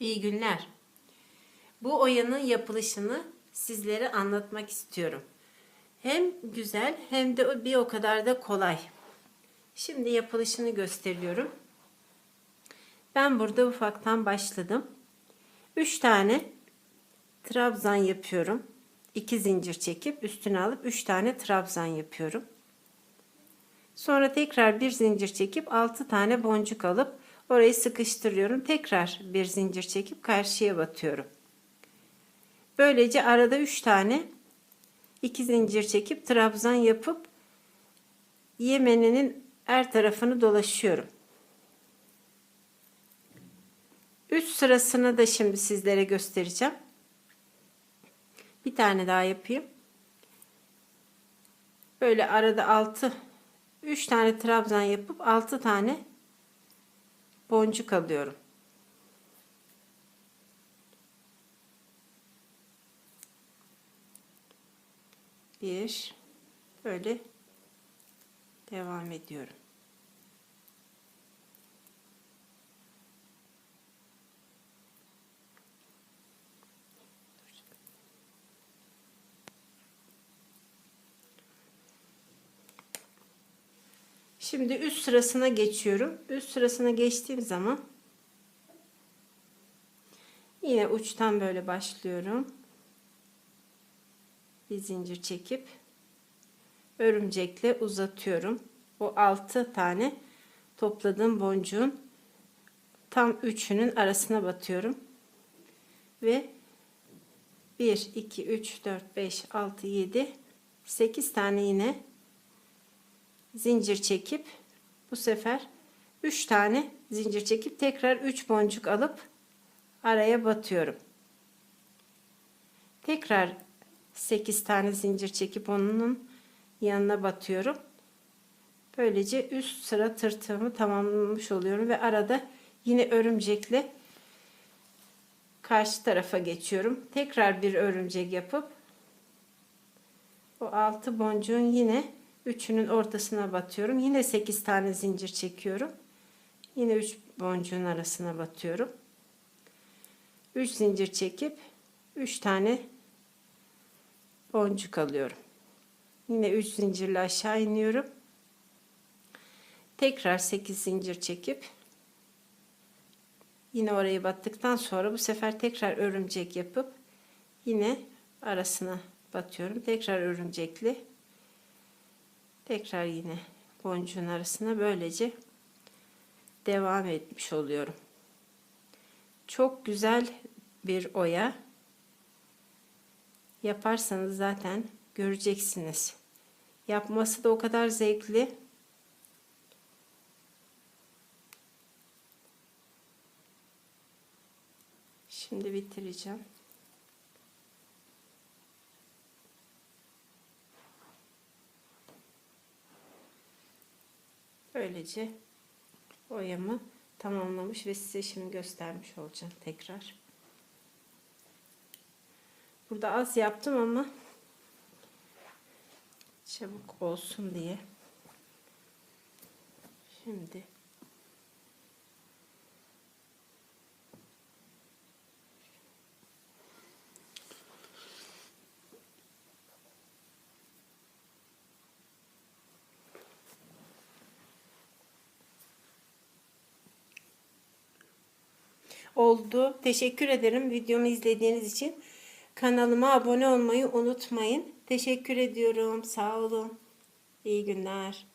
İyi günler. Bu oyanın yapılışını sizlere anlatmak istiyorum. Hem güzel hem de bir o kadar da kolay. Şimdi yapılışını gösteriyorum. Ben burada ufaktan başladım. 3 tane trabzan yapıyorum. 2 zincir çekip üstüne alıp 3 tane trabzan yapıyorum. Sonra tekrar bir zincir çekip 6 tane boncuk alıp orayı sıkıştırıyorum. Tekrar bir zincir çekip karşıya batıyorum. Böylece arada 3 tane 2 zincir çekip trabzan yapıp yemeninin her tarafını dolaşıyorum. Üst sırasını da şimdi sizlere göstereceğim. Bir tane daha yapayım. Böyle arada 6 3 tane trabzan yapıp 6 tane boncuk alıyorum. Bir böyle devam ediyorum. Şimdi üst sırasına geçiyorum. Üst sırasına geçtiğim zaman yine uçtan böyle başlıyorum. Bir zincir çekip örümcekle uzatıyorum. O 6 tane topladığım boncuğun tam üçünün arasına batıyorum. Ve 1 2 3 4 5 6 7 8 tane yine zincir çekip bu sefer 3 tane zincir çekip tekrar 3 boncuk alıp araya batıyorum. Tekrar 8 tane zincir çekip onun yanına batıyorum. Böylece üst sıra tırtığımı tamamlamış oluyorum ve arada yine örümcekle karşı tarafa geçiyorum. Tekrar bir örümcek yapıp o altı boncuğun yine üçünün ortasına batıyorum. Yine 8 tane zincir çekiyorum. Yine 3 boncuğun arasına batıyorum. 3 zincir çekip 3 tane boncuk alıyorum. Yine 3 zincirle aşağı iniyorum. Tekrar 8 zincir çekip yine orayı battıktan sonra bu sefer tekrar örümcek yapıp yine arasına batıyorum. Tekrar örümcekli tekrar yine boncuğun arasına böylece devam etmiş oluyorum. Çok güzel bir oya. Yaparsanız zaten göreceksiniz. Yapması da o kadar zevkli. Şimdi bitireceğim. Böylece boyamı tamamlamış ve size şimdi göstermiş olacağım tekrar. Burada az yaptım ama çabuk olsun diye. Şimdi oldu. Teşekkür ederim videomu izlediğiniz için. Kanalıma abone olmayı unutmayın. Teşekkür ediyorum. Sağ olun. İyi günler.